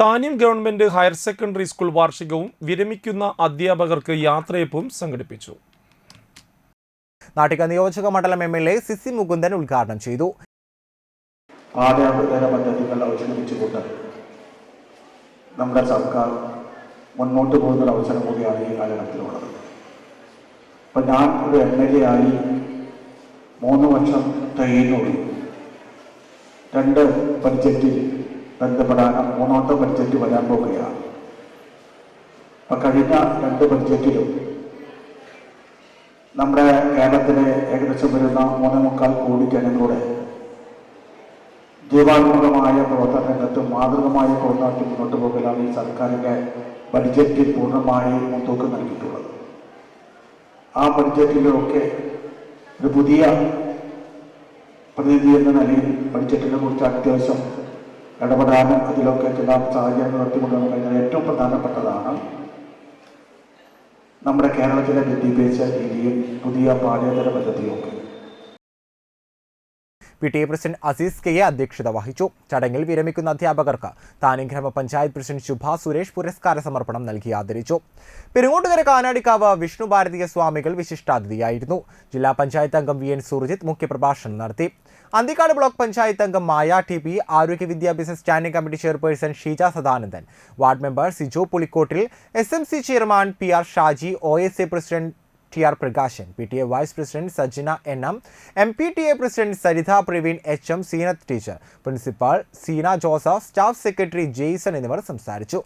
Thanyam government higher secondary school വാർഷികവും വിരമിക്കുന്ന അധ്യാപകർക്ക് യാത്രയപ്പും സംഘടിപ്പിച്ചു. നാട്ടിക നിയോജക മണ്ഡലം M L A CC Mukundan ഉദ്ഘാടനം ചെയ്തു. ആദ്യാഭ്യന്തര പദ്ധതികൾ അവതരിപ്പിച്ചുകൊണ്ട് നമ്മുടെ സർക്കാർ മുന്നോട്ട് പോകുന്ന ഒരു അവസരം കൂടിയാണ് ഈ കാലഘട്ടത്തിലുള്ളത്. അപ്പം ഞാൻ ഒരു എം എൽ എ ആയി മൂന്ന് വർഷം തികയുന്നുള്ളൂ. രണ്ട് ബഡ്ജറ്റിൽ ബന്ധപ്പെടാൻ മൂന്നാമത്തെ ബഡ്ജറ്റ് വരാൻ പോവുകയാണ്. അപ്പം കഴിഞ്ഞ രണ്ട് ബഡ്ജറ്റിലും നമ്മുടെ കേരളത്തിലെ ഏകദേശം വരുന്ന മൂന്നേ മുക്കാൽ കോടി ജനങ്ങളുടെ ജീവാത്മകമായ പ്രവർത്തന രംഗത്തും മാതൃകമായ പ്രവർത്തനത്തിൽ മുന്നോട്ട് പോകലാണ് ഈ സർക്കാരിന്റെ ബഡ്ജറ്റിൽ പൂർണമായി മുൻതൂക്കം നൽകിയിട്ടുള്ളത്. ആ ബഡ്ജറ്റിലൊക്കെ ഒരു പുതിയ പ്രതിനിധി എന്ന നിലയിൽ ബഡ്ജറ്റിനെ കുറിച്ച് അത്യാവശ്യം ഇടപെടാനും അതിലൊക്കെ ചില സാഹചര്യങ്ങൾ നടത്തിക്കൊണ്ടുവന്നു കഴിഞ്ഞാൽ ഏറ്റവും പ്രധാനപ്പെട്ടതാണ്. നമ്മുടെ കേരളത്തിലെ വിദ്യാഭ്യാസ രീതിയും പുതിയ പാഠ്യേതര പദ്ധതിയും ഒക്കെ P. T. A. President Azeez K. A അധ്യക്ഷത വഹിച്ചു. ചടങ്ങിൽ വിരമിക്കുന്ന അധ്യാപകർക്ക് താനും ഗ്രാമപഞ്ചായത്ത് പ്രസിഡന്റ് ശുഭ സുരേഷ് പുരസ്കാര സമർപ്പണം നൽകി ആദരിച്ചു. പെരുങ്ങോട്ടുകര കാനാടിക്കാവ് വിഷ്ണു ഭാരതീയ സ്വാമികൾ വിശിഷ്ടാതിഥിയായിരുന്നു. ജില്ലാ പഞ്ചായത്ത് അംഗം വി. എൻ. സുർജിത്ത് മുഖ്യപ്രഭാഷണം നടത്തി. അന്തിക്കാട് ബ്ലോക്ക് പഞ്ചായത്ത് അംഗം മായ ടി പി ആരോഗ്യ വിദ്യാഭ്യാസ standing committee chairperson Sheeja Sadanandan ward member Sijo Pulikkottil S M C chairman P R Shaji O S A president T R Prakashan P T A vice president Sajjana N M M P T A president Saritha Praveen H M Seenath teacher principal Seena Joseph staff secretary Jaison എന്നിവർ സംസാരിച്ചു.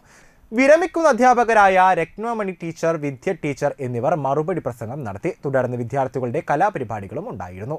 വിരമിക്കുന്ന അധ്യാപകരായ Ratnamani teacher വിദ്യ teacher എന്നിവർ മറുപടി പ്രസംഗം നടത്തി. തുടർന്ന് വിദ്യാർത്ഥികളുടെ കലാപരിപാടികളും ഉണ്ടായിരുന്നു.